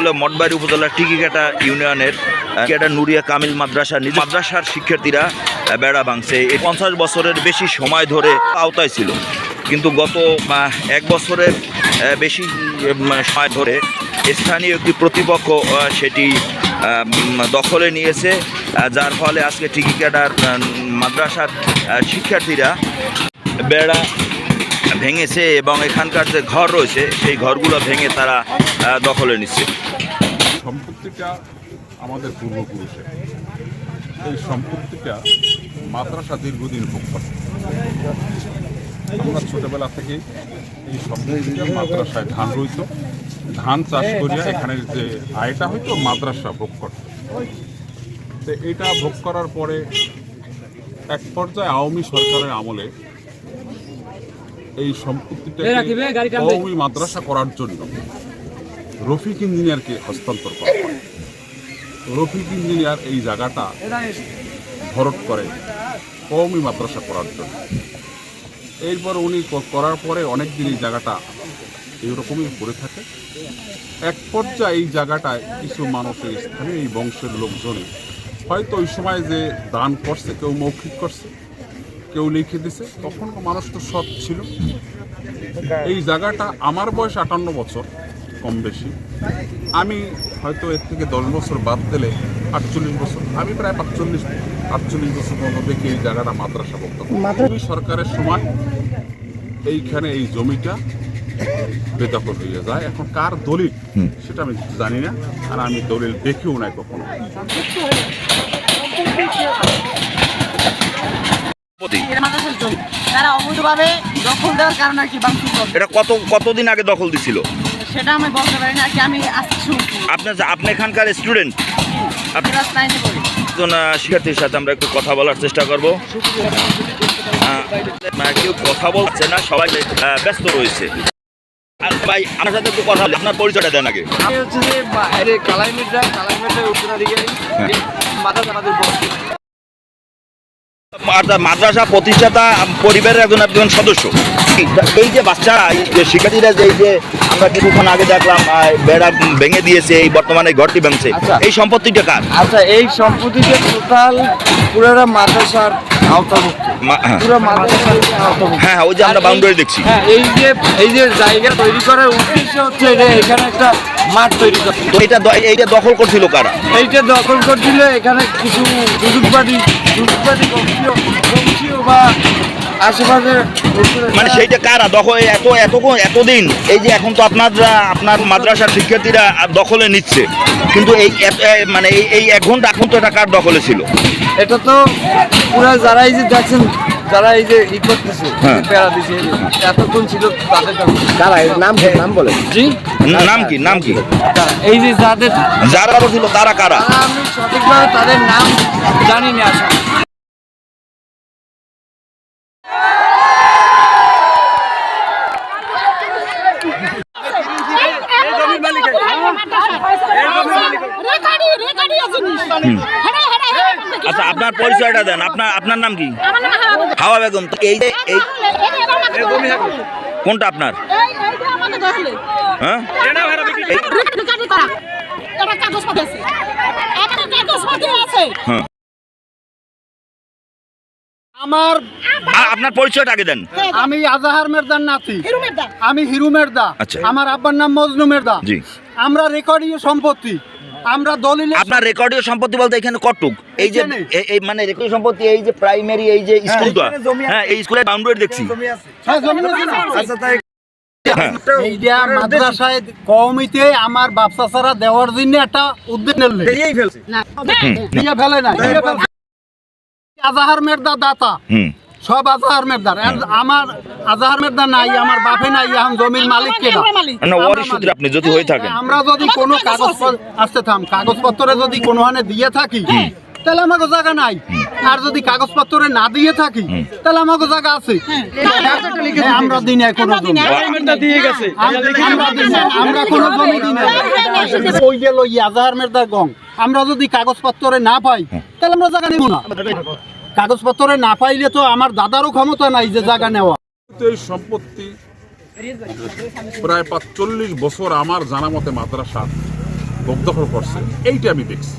হলো মঠবাড়ি উপজেলার টিকিকাটা ইউনিয়নের কেটা নুরিয়া কামিল মাদ্রাসা মাদ্রাসার শিক্ষার্থীরা বেড়া ভাঙছে। এই পঞ্চাশ বছরের বেশি সময় ধরে আওতায় ছিল। কিন্তু গত এক বছরের বেশি সময় ধরে স্থানীয় একটি প্রতিপক্ষ সেটি দখলে নিয়েছে যার ফলে আজকে টিকিকাটার মাদ্রাসার শিক্ষার্থীরা বেড়া ভেঙেছে এবং এখানকার যে ঘর রয়েছে, সেই ঘরগুলো ভেঙে তারা দখলে নিচ্ছে। সম্পত্তিটা আমাদের পূর্বপুরুষের। এই সম্পত্তিটা মাদ্রাসা দীর্ঘদিন ভোগ করে। আমরা ছোটবেলা থেকে এই সম্পত্তিটা মাদ্রাসায় ধান রইত। ধান চাষ করিয়া এখানের যে আয়টা হয়তো মাদ্রাসা ভোগ করত। তো এটা ভোগ করার পরে এক পর্যায়ে আওয়ামী সরকারের আমলে এই সম্পত্তিটাকে মাদ্রাসা করার জন্য রফিক ইঞ্জিনিয়ারকে হস্তান্তর করা হয়। রফিক ইঞ্জিনিয়ার এই জায়গাটা ভরট করে কওমি মাদ্রাসা করার জন্য। এরপর উনি করার পরে অনেক দিন এই জায়গাটা এইরকমই পড়ে থাকে। এক পর্যায়ে এই জায়গাটায় কিছু মানুষের স্থানীয় এই বংশের লোকজনে হয়তো ওই সময় যে দান করছে কেউ মৌখিক করছে কেউ লিখে দিছে তখন মানুষ তো সৎ ছিল। এই জায়গাটা আমার বয়স আটান্ন বছর কম বেশি। আমি হয়তো এর থেকে দশ বছর বাদ দিলে আটচল্লিশ বছর আমি প্রায় পাঁচচল্লিশ আটচল্লিশ বছর পর্যন্ত দেখি এই জায়গাটা মাদ্রাসা বক্তব্য সরকারের সময় এইখানে এই জমিটা বেদখল হয়ে যায়। এখন কার দলিল সেটা আমি জানি না আর আমি দলিল দেখিও নাই কখনো। তারা অবৈধভাবে দখল দেওয়ার কারণে কি এটা কত কতদিন আগে দখল দিছিল? সেটা আমি বলতে পারি না কি আমি আজকে শুনছি। আপনার আপনি এখানকার স্টুডেন্ট শিক্ষার্থীর সাথে আমরা একটু কথা বলার চেষ্টা করব। কেউ কথা বলছে না সবাই ব্যস্ত রয়েছে। আর ভাই আমার সাথে একটু কথা। আপনার পরিচয়টা দেন আগে। হচ্ছে যে উত্তরাধিকারী। মাথা জানাদের মাদ্রা- মাদ্রাসা প্রতিষ্ঠাতা পরিবারের একজন একজন সদস্য। এই যে বাচ্চারা শিক্ষার্থীরা যে এই যে আমরা কিছুক্ষণ আগে দেখলাম বেড়া ভেঙে দিয়েছে এই বর্তমানে ঘরটি ভাঙছে। আচ্ছা। এই সম্পত্তিটা কার? আচ্ছা এই সম্পত্তিতে টোটাল পুরোটা মাদ্রাসার আওতাভুক্ত। হ্যাঁ। পুরো মাদ্রাসার আওতাভুক্ত। হ্যাঁ হ্যাঁ ওই যে আমরা বাউন্ডারি দেখছি। হ্যাঁ এই যে এই যে জায়গা তৈরি করার উদ্দেশ্য হচ্ছে যে এখানে একটা মাঠ তৈরি করা তো এটা এইটা দখল করছিল কারা? এইটা দখল করছিল এখানে কিছু সুযোগবাদী সুযোগবাদী বংশীয় বা আশেপাশে মানে সেইটা কারা? দখল এত এত এতদিন এই যে এখন তো আপনারা আপনার মাদ্রাসার শিক্ষার্থীরা দখলে নিচ্ছে। কিন্তু এই মানে এই এই এক ঘণ্টা এখন তো এটা কার দখলে ছিল? এটা তো পুরা যারা এই যে দেখছেন যারা এই যে ই করতেছে হ্যাঁ। পেড়া দিছে এতক্ষণ ছিল তাদের এর নাম নাম বলে জি? নাম কি? নাম কি? এই যে যাদের যারা ছিল তারা কারা? আমি সঠিকভাবে তাদের নাম জানি না আসলে। রেকার্ডি রেকার্ডি আছে। আচ্ছা আপনার পরিচয়টা দেন। আপনার আপনার নাম কি? হাওয়া বেগম। তো এই যে এই। কোনটা আপনার? এই এইটা আমাকে দখলে। হ্যাঁ। হ্যাঁ। আমার আপনার পরিচয়টা আগে দেন। আমি আজাহার মেরদার নাতি। হিরুমের দা। আমি হিরু মেরদা। আচ্ছা। আমার আব্বার নাম মজনু মেরদা। জি। আমরা রেকর্ডীয় সম্পত্তি। আমরা দলিলে আপনার রেকর্ডীয় সম্পত্তি বলতে এখানে কটুক এই যে এই মানে রেকর্ডীয় সম্পত্তি এই যে প্রাইমারি এই যে স্কুলটা হ্যাঁ এই স্কুলের বাউন্ডারি দেখছি। হ্যাঁ, জমি আছে না? আচ্ছা তাই হ্যাঁ। এইটা মাদ্রাসায় কমিতে আমার বাপসা ছাড়া দেওয়ার জন্য একটা উদ্যোগ নিলে। না। দিয়ে ফেলে না আজাহার মেরদা দাতা। হুম। সব আজাহার মেরদার আর আমার আজাহার মেরদা নাই আমার বাপে নাই এখন জমির মালিক কেনা? আমরা না ওয়ারিশ সূত্রে আপনি যদি হয়ে থাকেন। আমরা যদি কোনো কাগজ আসতে থাম কাগজপত্রে যদি কোনো হানে দিয়ে থাকি তাহলে আমাকে জায়গা নাই। আর যদি কাগজপত্রে না দিয়ে থাকি তাহলে আমাকে জায়গা আছে। হ্যাঁ, আমরা দিই নাই কোনো জমি দিয়ে গেছে। আমরা- আমরা আমরা কোনো জমি দিই নাই ওই গেল আজাহার মেরদার গং। আমরা যদি কাগজপত্রে না পাই তাহলে আমরা জায়গা নেব না। কাগজপত্রে না পাইলে তো আমার দাদারও ক্ষমতা নাই যে জায়গা নেওয়া। এই সম্পত্তি প্রায় পাঁচচল্লিশ বছর আমার জানা মতে মাদ্রাসা দখল করছে, এইটা আমি দেখছি।